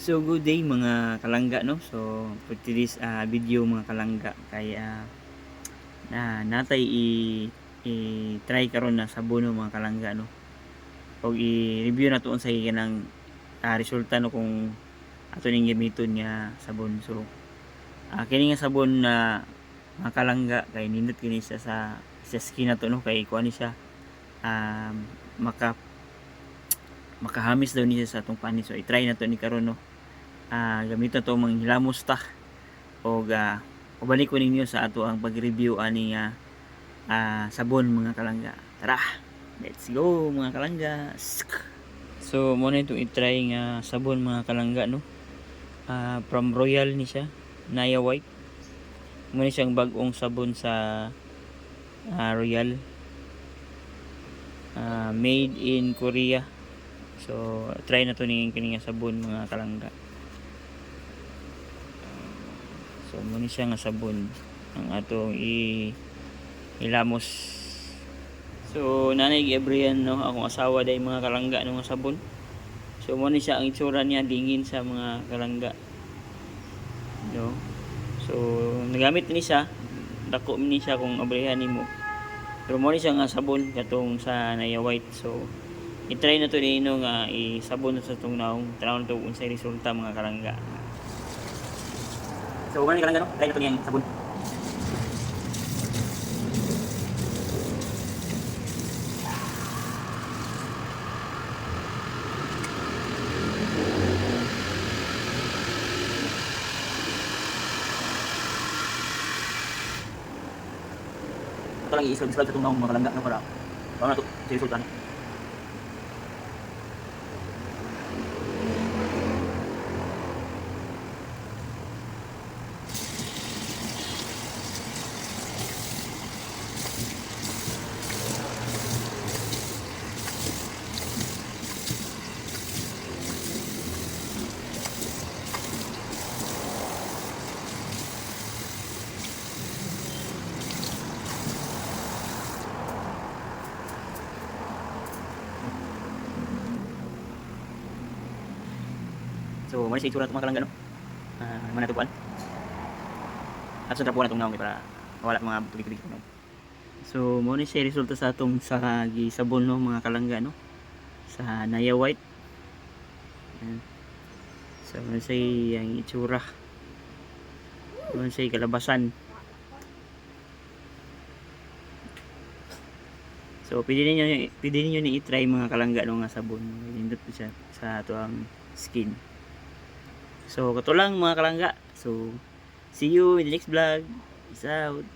So good day mga kalangga no. So for today's ah, video mga kalangga kay ah, na natay i, i try karon na sabon no, mga kalangga no. Og i-review na tuon sa kanang ah, resulta no kung ato ning gamiton nga sabon. So ah, kini nga sabon na mga kalangga kay nindot kini sa sa skin na to no kay kuan ni siya um, maka makahamis daw niya sa atong panis. So i-try na to ni karon no? Ah gamiton to mga hilamos ta. O ga ubalik ko ninyo sa ato ang pag-review ani ah, sabon mga kalangga. Tara! Let's go mga kalangga! So mo na itong i-try nga sabon mga kalangga no? Ah, from Royal ni siya Naya White. Mo ni siyang bagong sabon sa ah, Royal. Ah, made in Korea so try na ni kini nga sabon mga kalangga So mo ni siya nga sabon ang atong i ilamos. So nanay Gabriel no akong asawa day mga kalangga no nga sabon. So mo ni siya ang itsura niya dingin sa mga kalangga. No. So nagamit ni siya dako ni siya kung abrihan nimo. Pero mo ni siya nga sabon katong sa Naya White. So i-try na to nino nga isabon sa tong naong tanaw na to unsay resulta mga kalangga. So, ano ka lang gano'n? Try na ito niyang sabon. Ito lang i-describe sa itong mga kalangga na para para na ito sa resulta niya. So, mali sa itsura itong mga kalangga, no? Uh, mana tupuan. At sa tapuan itong naong para mawala ang mga tubig-tubig itong naong. So, mo ni siya resulta sa atong sa gisabon no mga kalangga no. Sa Naya White. Ayan. So, mo ni siya ang itsura. Mo ni siya kalabasan. So, pwede niyo pwede niyo ni i-try mga kalangga no nga sabon. Nindot po siya sa ato ang skin. So, kato lang mga kalangga. So, see you in the next vlog. Peace out.